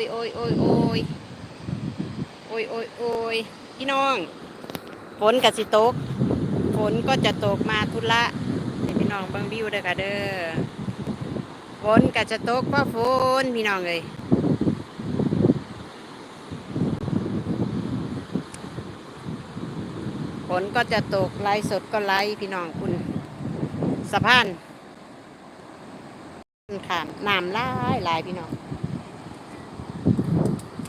ยโอ้ยโอ้ยโอ้ยโอ้ยโอ้ยโอ้ยพี่น้อง ฝนกับสิตก ฝนก็จะตกมาทุละพี่น้องเบิ่งวิวเด้อค่ะเด้อ ฝนก็จะตกเพราะฝนพี่น้องเลยฝนก็จะตกไล่สดก็ไล่พี่น้องคุณสะพานขามน้ำลายหลายพี่น้อง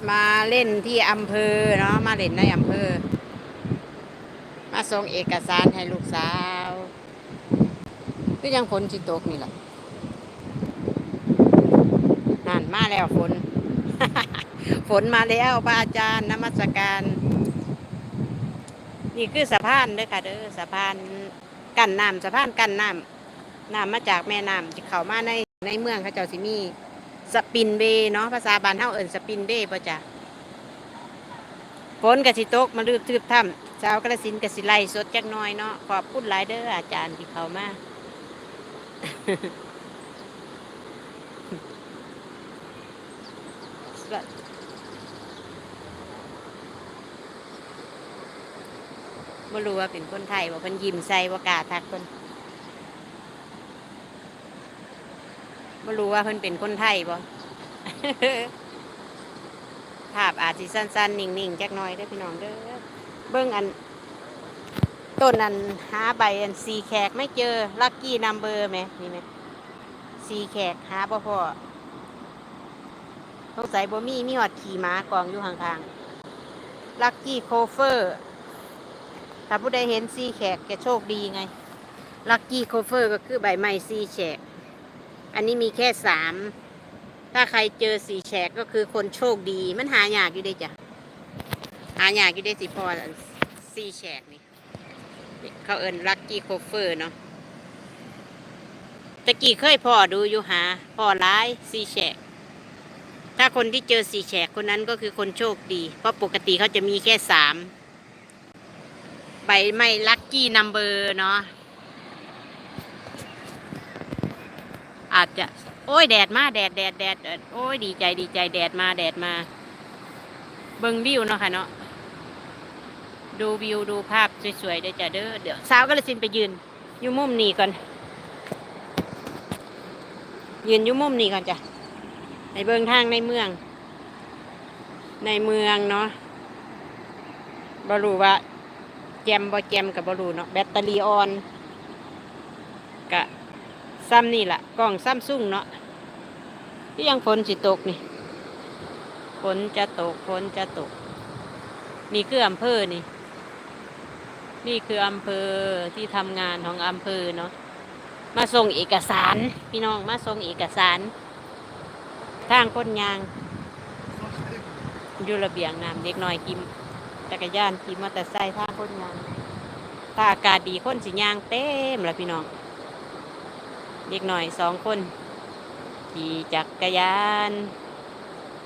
มาเล่นที่อำเภอเนาะมาเล่นในอำเภอ มาส่งเอกสารให้ลูกสาวก็ยังฝนจิตกนี่แหละนั่นมาแล้วฝน ฝนมาแล้วพระอาจารย์นมัสการ นี่คือสะพานเด้อค่ะเด้อสะพานกั้นน้ำสะพานกั้นน้ำน้ำมาจากแม่น้ำจะเข้ามาในในเมืองเขาเจ้าสิมี สปินเบย์เนาะภาษาบ้านเฮาเอิ้นสปินเบย์ป่ะจ้ะฝนกะสิตกมาลืบทืบถ้ำชาวกระสินกะสิไล่สดจักหน้อยเนาะขอบคุณหลายเด้ออาจารย์ที่เขามาบ่รู้ว่าเป็นคนไทยว่เพิ่นยิ้มใส่ว่กล้าทักเพิ่น บ่รู้ว่าเพิ่นเป็นคนไทยบ่ภาพอาจสิสั้นๆ นิ่งๆจักหน่อยเด้อพี่น้องเด้อเบิ่งอันต้นอันหาใบอันสีแขกไม่เจอลักกี้นัมเบอร์ไหมนี่ไหมสีแขกหาบ่พอสงสัยบ่มีมีหอดขี่ม้ากองอยู่ห่างๆลักกี้โคเฟอร์ถ้าผู้ใดเห็นซีแขกแกโชคดีไงลัคกี้โคเฟอร์ก็คือใบไม้ซีแฉก อันนี้มีแค่สามถ้าใครเจอสีแฉกก็คือคนโชคดี มันหายากอยู่เด้จ้ะหายากอยู่ได้สิพอซีแฉกนี่เขาเอิ้นลัคกี้โคเฟอร์เนาะตะกี้เคยพ่อดูอยู่หาพ่อร้ายซีแฉกถ้าคนที่เจอสีแฉกคนนั้นก็คือคนโชคดี เพราะปกติเขาจะมีแค่สามใบไม่ลัคกี้นัมเบอร์เนาะ อาจจะ โอ้ยแดดมาแดดแดดแดดโอ้ยดีใจดีใจแดดมาแดดมา เบิ่งวิวเนาะค่ะเนาะดูวิวดูภาพสวยๆได้อจ้ะเด้อเดี๋ยวสาวก็เลยสินไปยืน อยู่มุมนี้ก่อน ยืนอยู่มุมนี้ก่อนจ้ะในเบิ่งทางในเมือง ในเมืองเนาะบรูว่าแจมบ่แจมกับบรูเนาะแบตเตอรี่ออนกะ ซ้ำนี่แหละกล้องซัมซุงเนาะที่ยังฝนสิตกนี่ฝนจะตกฝนจะตก นี่คืออำเภอนี่ นี่คืออำเภอที่ทำงานของอำเภอเนาะมาส่งเอกสาร พี่น้องมาส่งเอกสาร ทางก้นยางอยู่ระเบียงน้ำเด็กน้อยกิมจักรยานขี่มอเตอร์ไซค์ท่างคนยางถ้าอากาศดีคนสิยางเต็มแล้วพี่น้อง เด็กหน่อยสองคน ขี่จักรยาน